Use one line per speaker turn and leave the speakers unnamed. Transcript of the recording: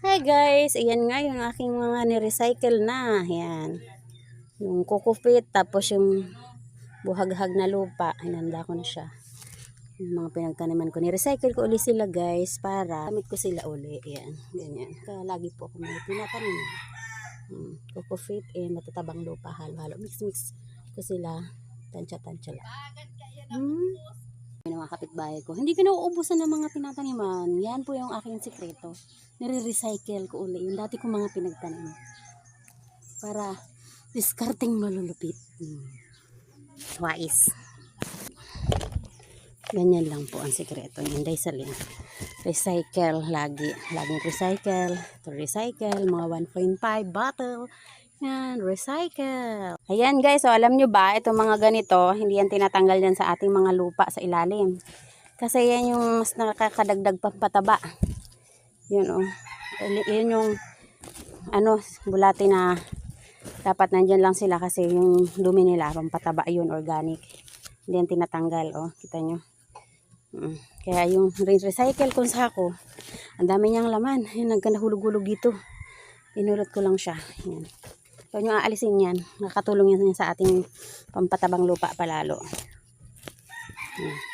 Hi guys, ayan nga yung aking mga ni-recycle na. Ayan. Yung kukupit, tapos yung buhaghag na lupa. Hinanda ko na siya. Yung mga pinagtaniman ko. Ni-recycle ko uli sila guys para gamit ko sila uli. Ayan, ganyan. Kaya lagi po ako may pinatanim. Hmm. Kukupit, eh, matatabang lupa, halo-halo. Mix-mix ko sila. Tansya-tansya lang. Mga kapitbahay ko. Hindi ko nauubusan ng mga pinataniman. Yan po yung aking sikreto. Nire-recycle ko uli. Yung dati kong mga pinagtanim. Para discarding malulupit. Hmm. Wais. Ganyan lang po ang sikreto. Yung Daisalin. Recycle lagi. Laging recycle. To recycle. Mga 1.5 bottle. Yan, recycle. Ayan guys, so alam nyo ba, itong mga ganito, hindi yan tinatanggal yan sa ating mga lupa sa ilalim. Kasi yan yung mas nakakadagdag pampataba. Yun oh. Yun yung ano, bulati na dapat nandyan lang sila kasi yung dumi nila, pampataba yun, organic. Hindi yan tinatanggal, oh. Kita nyo. Mm. Kaya yung recycle kung sako, ang dami niyang laman. Yun, nagkanahulog-hulog dito. Inulot ko lang siya. Yan. So, yung aalisin yan, nakatulong yan sa ating pampatabang lupa palalo. Yan.